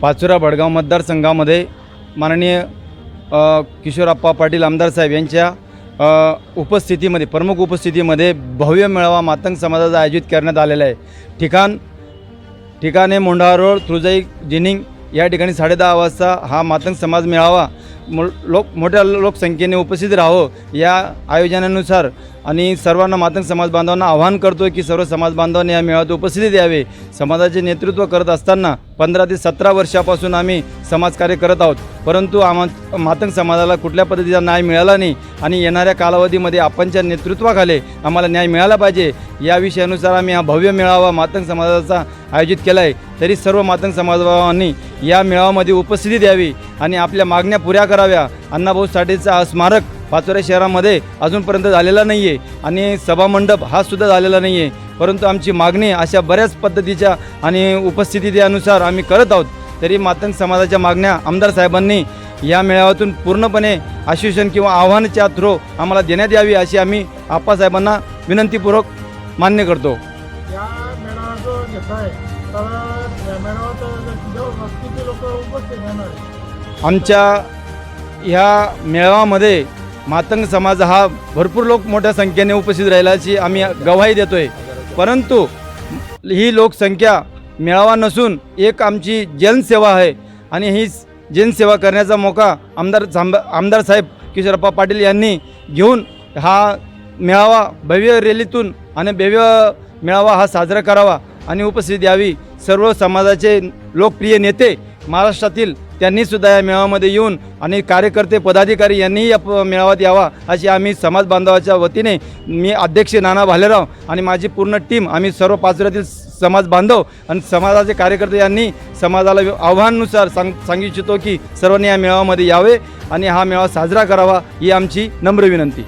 पाचोरा भडगाव मतदारसंघामध्ये माननीय किशोरप्पा पाटील आमदार साहेब यांच्या उपस्थितीमध्ये प्रमुख उपस्थितीमध्ये भव्य मेळावा मातंग समाजाचा आयोजित करण्यात आलेला आहे. ठिकाण ठिकाणे मोंढा रोड तुळजाई जिनिंग या ठिकाणी साडेदहा वाजता हा मातंग समाज मेळावा मो लोक मोठ्या लोकसंख्येने उपस्थित राहावं या आयोजनानुसार. आणि सर्वांना मातंग समाज बांधवांना आवाहन करतो की सर्व समाज बांधवांनी या मेळाव्यात उपस्थिती द्यावे. समाजाचे नेतृत्व करत असताना पंधरा ते सतरा वर्षापासून आम्ही समाजकार्य करत आहोत. परंतु आम्हा मातंग समाजाला कुठल्या पद्धतीचा न्याय मिळाला नाही आणि येणाऱ्या कालावधीमध्ये आपणच्या नेतृत्वाखाली आम्हाला न्याय मिळाला पाहिजे. या विषयानुसार आम्ही हा भव्य मेळावा मातंग समाजाचा आयोजित केला आहे तरी सर्व मातंग समाजांनी या मेळाव्यामध्ये उपस्थिती द्यावी. आणि आपल्या मागण्या पुऱ्या कराव्या. अण्णाभाऊ साठेचा हा स्मारक पाचोऱ्या शहरामध्ये अजूनपर्यंत झालेला नाही आहे आणि सभामंडप हा सुद्धा झालेला नाही आहे परंतु आमची मागणी अशा बऱ्याच पद्धतीच्या आणि उपस्थिती आम्ही करत आहोत. तरी मातंग समाजाच्या मागण्या आमदार साहेबांनी या मेळाव्यातून पूर्णपणे आश्वासन किंवा आव्हानाच्या थ्रो आम्हाला देण्यात यावी अशी आम्ही आप्पासाहेबांना विनंतीपूर्वक मान्य करतो. या मेळावा जो घेत आहे तर या मेळाव्यात किती लोक उपस्थित राहणार आमच्या ह्या मेळाव्यामध्ये मातंग समाज हा भरपूर लोक मोठ्या संख्येने उपस्थित राहिल्याची आम्ही गवाही देतो आहे परंतु ही लोकसंख्या मेळावा नसून एक आमची जनसेवा आहे आणि ही जनसेवा करण्याचा मोका आमदार सांब आमदार साहेब किशोरप्पा पाटील यांनी घेऊन हा मेळावा भव्य रॅलीतून आणि भव्य मेळावा हा साजरा करावा आणि उपस्थित द्यावी सर्व समाजाचे लोकप्रिय नेते महाराष्ट्रातील त्यांनी सुद्धा या मेळाव्यामध्ये येऊन आणि कार्यकर्ते पदाधिकारी यांनीही या प- मेळाव्यात यावा अशी आम्ही समाज बांधवाच्या वतीने मी अध्यक्ष नाना भालेराव आणि माझी पूर्ण टीम आम्ही सर्व पाचऱ्यातील समाज बांधव आणि समाजाचे कार्यकर्ते यांनी समाजाला आव्हानानुसार सांग सांगू इच्छितो की सर्वांनी या मेळाव्यामध्ये यावे आणि हा मेळावा साजरा करावा ही आमची नम्र विनंती.